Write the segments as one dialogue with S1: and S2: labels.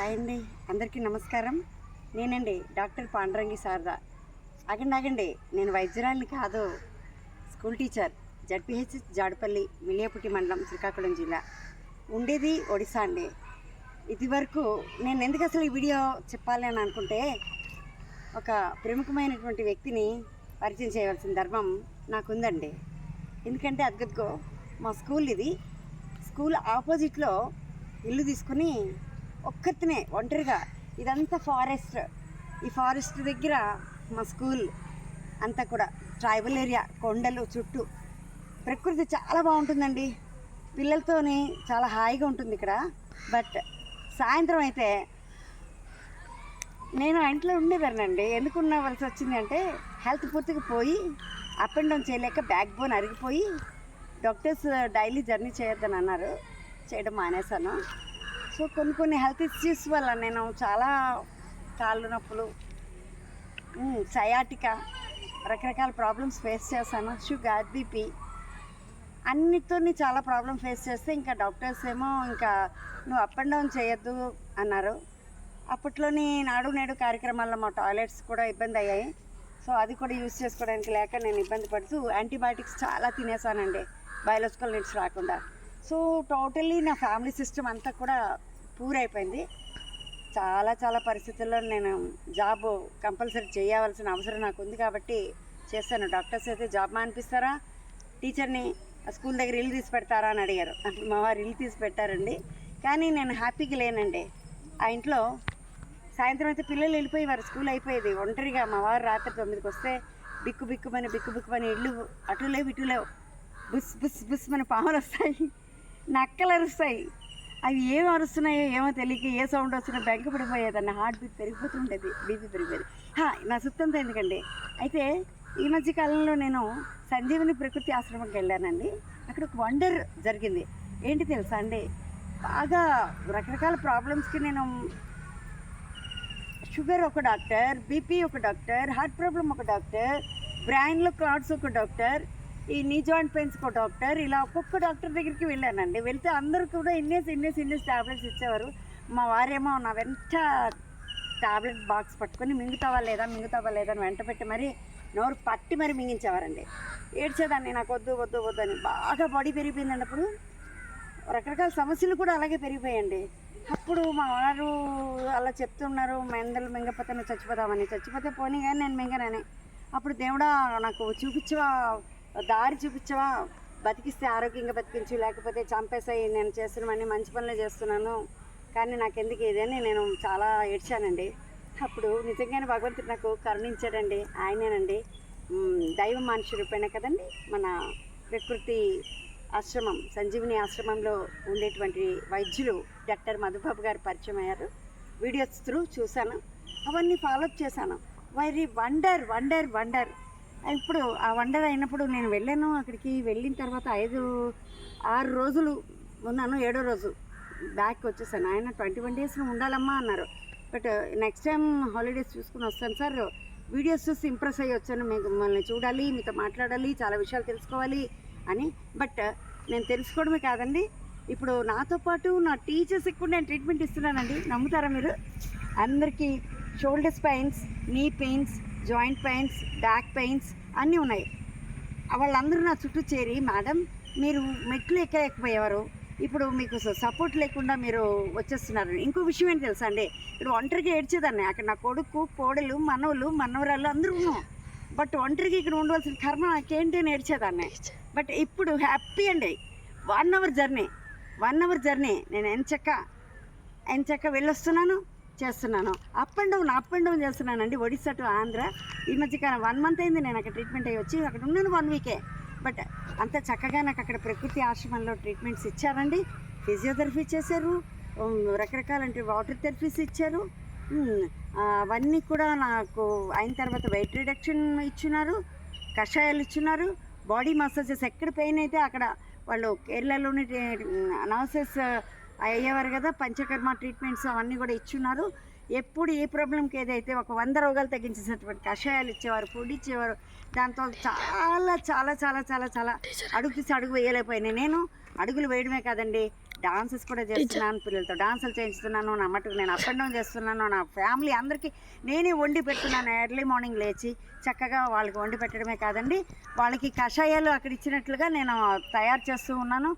S1: Hi అండి. అందరికీ నమస్కారం. నేనండి డాక్టర్ పాండరంగి శారద. ఆగండి ఆగండి. నేను వైద్యురాలిని కాదు school teacher ZPH Jadapalli Miliyaputi మండలం శ్రీకాకుళం జిల్లా. ఉండేది ఒడిశా అండి. ఇది వరకు నేను ఎందుకు అసలు ఈ వీడియో చెప్పాలి అని అనుకుంటే ఒక ప్రముఖమైనటువంటి వ్యక్తిని పరిచయం చేయవలసిన ధర్మం నాకుందండి. ఎందుకంటే అద్గద్గో మా స్కూల్ ఇది. స్కూల్ ఆపోజిట్లో ఇల్లు తీసుకుని ఒక్కతినే ఒంటరిగా. ఇదంతా ఫారెస్ట్. ఈ ఫారెస్ట్ దగ్గర మా స్కూల్ అంతా కూడా ట్రైబల్ ఏరియా కొండలు చుట్టూ. ప్రకృతి చాలా బాగుంటుందండి. పిల్లలతోని చాలా హాయిగా ఉంటుంది ఇక్కడ. బట్ సాయంత్రం అయితే నేను ఇంట్లో ఉండేదానండి ఎందుకు ఉండవలసి వచ్చింది అంటే హెల్త్ పూర్తిగా పోయి అప్ అండ్ డౌన్ చేయలేక బ్యాక్ బోన్ అరిగిపోయి డాక్టర్స్ డైలీ జర్నీ చేయొద్దని అన్నారు. చేయడం మానేశాను. సో కొన్ని కొన్ని హెల్త్ ఇష్యూస్ వల్ల నేను చాలా కాళ్ళు నొప్పులు సయాటికా రకరకాల ప్రాబ్లమ్స్ ఫేస్ చేశాను. షుగర్ బీపీ అన్నిటితోని చాలా ప్రాబ్లం ఫేస్ చేస్తే ఇంకా డాక్టర్స్ ఏమో ఇంకా నువ్వు అప్ అండ్ డౌన్ చేయొద్దు అన్నారు. అప్పట్లోని నాడు నేడు కార్యక్రమాల్లో మా టాయిలెట్స్ కూడా ఇబ్బంది అయ్యాయి. సో అది కూడా యూస్ చేసుకోవడానికి లేక నేను ఇబ్బంది పడుతూ యాంటీబయాటిక్స్ చాలా తినేసానండి బయాలజికల్ నీడ్స్ రాకుండా. సో టోటల్లీ నా ఫ్యామిలీ సిస్టమ్ అంతా కూడా పూరైపోయింది. చాలా చాలా పరిస్థితుల్లో నేను జాబ్ కంపల్సరీ చేయవలసిన అవసరం నాకు ఉంది కాబట్టి చేస్తాను. డాక్టర్స్ అయితే జాబ్ మానిపిస్తారా? టీచర్ని స్కూల్ దగ్గర ఇల్లు తీసి పెడతారా అని అడిగారు. అప్పుడు మా వారు ఇల్లు తీసి పెట్టారండి. కానీ నేను హ్యాపీగా లేనండి. ఆ ఇంట్లో సాయంత్రం అయితే పిల్లలు వెళ్ళిపోయి వారు స్కూల్ అయిపోయేది. ఒంటరిగా మా వారు రాత్రి తొమ్మిదికి వస్తే బిక్కు బిక్కుమని బిక్కు బిక్కుమని ఇల్లు అటు లేవు ఇటు లేవు. బుస్ బుస్ బుస్ మన పాములు వస్తాయి నక్కలు అరుస్తాయి అవి ఏం అరుస్తున్నాయో ఏమో తెలియక ఏ సౌండ్ వస్తున్నా బెంక పడిపోయేదన్న హార్ట్ బీట్ పెరిగిపోతుండేది బీపీ పెరిగిపోయేది. నా సుత్తంతా ఎందుకండి? అయితే ఈ మధ్య కాలంలో నేను సంజీవని ప్రకృతి ఆశ్రమంకి వెళ్ళానండి. అక్కడ ఒక వండర్ జరిగింది. ఏంటి తెలుసా అండి? బాగా రకరకాల ప్రాబ్లమ్స్కి నేను షుగర్ ఒక డాక్టర్ బీపీ ఒక డాక్టర్ హార్ట్ ప్రాబ్లం ఒక డాక్టర్ బ్రెయిన్లో క్లాట్స్ ఒక డాక్టర్ ఈ నీ జాయింట్ పెయిన్స్ ఒక డాక్టర్. ఇలా ఒక్కొక్క డాక్టర్ దగ్గరికి వెళ్ళానండి. వెళ్తే అందరూ కూడా ఇన్నేసి ఇన్నేసి ఇన్నేసి టాబ్లెట్స్ ఇచ్చేవారు. మా వారేమో నా వెంట టాబ్లెట్ బాక్స్ పట్టుకొని మింగుతావా లేదా మింగుతావా లేదా అని వెంట పెట్టి మరీ నోరు పట్టి మరి మింగించేవారండి. ఏడ్చేదాన్ని నాకు వద్దు వద్దు వద్దు అని బాగా బాడీ పెరిగిపోయిందండి అప్పుడు. రకరకాల సమస్యలు కూడా అలాగే పెరిగిపోయాయండి. అప్పుడు మా వారు అలా చెప్తున్నారు మెందలు మింగపోతే నువ్వు చచ్చిపోతామని చచ్చిపోతే పోనీ కానీ నేను మింగనని. అప్పుడు దేవుడా నాకు చూపించవా దారి చూపించవా బతికిస్తే ఆరోగ్యంగా బతికించు లేకపోతే చంపేసాయి నేను చేస్తున్నామని మంచి పనులు చేస్తున్నాను. కానీ నాకు ఎందుకు ఇదని నేను చాలా ఏడ్చానండి. అప్పుడు నిజంగానే భగవంతుడు నాకు కరుణించాడండి. ఆయనేనండి. దైవ మనిషి రూపేణ కదండి మన ప్రకృతి ఆశ్రమం సంజీవిని ఆశ్రమంలో ఉండేటువంటి వైద్యులు డాక్టర్ మధుబాబు గారు పరిచయం అయ్యారు. వీడియోస్ త్రూ చూశాను. అవన్నీ ఫాలోఅప్ చేశాను. Very wonder wonder wonder. ఇప్పుడు ఆ వండర్ అయినప్పుడు నేను వెళ్ళాను అక్కడికి. వెళ్ళిన తర్వాత ఐదు ఆరు రోజులు ఉన్నాను. ఏడో రోజు బ్యాక్ వచ్చేసాను. ఆయన ట్వంటీ వన్ డేస్ ఉండాలమ్మా అన్నారు. బట్ నెక్స్ట్ టైం హాలిడేస్ చూసుకుని వస్తాను సార్. వీడియోస్ చూసి ఇంప్రెస్ అయ్యి వచ్చాను. మీకు మిమ్మల్ని చూడాలి మీతో మాట్లాడాలి చాలా విషయాలు తెలుసుకోవాలి అని. బట్ నేను తెలుసుకోవడమే కాదండి. ఇప్పుడు నాతో పాటు నా టీచర్స్కి కూడా నేను ట్రీట్మెంట్ ఇస్తున్నానండి. నమ్ముతారా మీరు? అందరికీ shoulders pains knee pains joint pains back pains అన్నీ ఉన్నాయి. వాళ్ళందరూ నా చుట్టూ చేరి మేడం మీరు మెట్లు ఎక్కలేకపోయేవారు. ఇప్పుడు మీకు సపోర్ట్ లేకుండా మీరు వచ్చేస్తున్నారు. ఇంకో విషయం ఏంటి తెలుసా అండి? ఇప్పుడు ఒంటరిగా ఏడ్చేదాన్ని. అక్కడ నా కొడుకు కోడలు మనవలు మనవరాళ్ళు అందరూ ఉన్నాం. బట్ ఒంటరిగా ఇక్కడ ఉండవలసిన కర్మ నాకేంటి అని ఏడ్చేదాన్ని. బట్ ఇప్పుడు హ్యాపీ అండి. One hour journey. One hour journey. నేను ఎంచక్క ఎంచక్క వెళ్ళొస్తున్నాను. చేస్తున్నాను. Up and down up and down చేస్తున్నానండి. ఒడిశా టు ఆంధ్ర. ఈ మధ్యకాలం వన్ మంత్ అయింది నేను అక్కడ ట్రీట్మెంట్ అయ్యి వచ్చి అక్కడ ఉన్నాను వన్ వీకే బట్ అంత చక్కగా నాకు అక్కడ ప్రకృతి ఆశ్రమంలో ట్రీట్మెంట్స్ ఇచ్చారండి. ఫిజియోథెరపీ చేశారు. రకరకాల వాటర్ థెరపీస్ ఇచ్చారు. అవన్నీ కూడా నాకు అయిన తర్వాత వెయిట్ రిడక్షన్ ఇచ్చినారు. కషాయాలు ఇచ్చినారు. బాడీ మసాజెస్ ఎక్కడ పెయిన్ అయితే అక్కడ వాళ్ళు కేరళలోని అనౌసెస్ అయ్యేవారు కదా పంచకర్మ ట్రీట్మెంట్స్ అవన్నీ కూడా ఇచ్చున్నారు. ఎప్పుడు ఏ ప్రాబ్లంకి ఏదైతే ఒక వంద రోగాలు తగ్గించేసినటువంటి కషాయాలు ఇచ్చేవారు ఫుడ్ ఇచ్చేవారు దాంతో చాలా చాలా చాలా చాలా చాలా అడుగు తీసి అడుగు వేయలేకపోయినాయి. నేను అడుగులు వేయడమే కాదండి డాన్సెస్ కూడా చేస్తున్నాను పిల్లలతో డాన్సులు చేయిస్తున్నాను నా మటుకు నేను అప్ అండ్ డౌన్ చేస్తున్నాను నా ఫ్యామిలీ అందరికీ నేనే వండి పెడుతున్నాను. ఎర్లీ మార్నింగ్ లేచి చక్కగా వాళ్ళకి వండి పెట్టడమే కాదండి వాళ్ళకి కషాయాలు అక్కడ ఇచ్చినట్లుగా నేను తయారు చేస్తూ ఉన్నాను.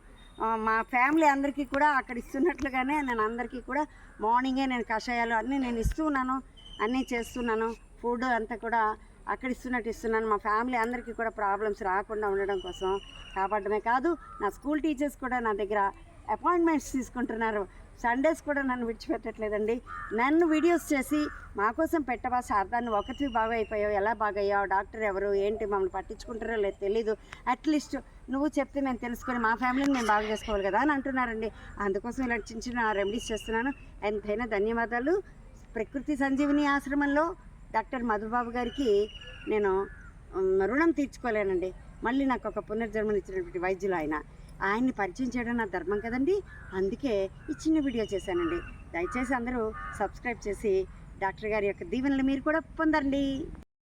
S1: మా ఫ్యామిలీ అందరికీ కూడా అక్కడ ఇస్తున్నట్లుగానే నేను అందరికీ కూడా మార్నింగే నేను కషాయాలు అన్నీ నేను ఇస్తున్నాను అన్నీ చేస్తున్నాను ఫుడ్ అంతా కూడా అక్కడ ఇస్తున్నట్టు ఇస్తున్నాను. మా ఫ్యామిలీ అందరికీ కూడా ప్రాబ్లమ్స్ రాకుండా ఉండడం కోసం కాపాడమే కాదు నా స్కూల్ టీచర్స్ కూడా నా దగ్గర అపాయింట్మెంట్స్ తీసుకుంటున్నారు. సండేస్ కూడా నన్ను విడిచిపెట్టట్లేదండి. నన్ను వీడియోస్ చేసి మా కోసం పెట్టవా నువ్వు ఒకటి బాగా అయిపోయావు ఎలా బాగయ్యావు? డాక్టర్ ఎవరు? ఏంటి? మమ్మల్ని పట్టించుకుంటారో లేదు తెలీదు. అట్లీస్ట్ నువ్వు చెప్తే మేము తెలుసుకొని మా ఫ్యామిలీని మేము బాగా చేసుకోవాలి కదా అని అంటున్నారండి. అందుకోసం ఇలాంటి చిన్న చిన్న రెమెడీస్ చేస్తున్నాను. ఎంతైనా ధన్యవాదాలు. ప్రకృతి సంజీవిని ఆశ్రమంలో డాక్టర్ మధుబాబు గారికి నేను రుణం తీర్చుకోలేనండి. మళ్ళీ నాకు ఒక పునర్జన్మనిచ్చినటువంటి వైద్యులు ఆయన. ఆయన్ని పరిచయం చేయడం నా ధర్మం కదండి? అందుకే ఈ చిన్న వీడియో చేశానండి. దయచేసి అందరూ సబ్స్క్రైబ్ చేసి డాక్టర్ గారి యొక్క దీవెనలు మీరు కూడా పొందండి.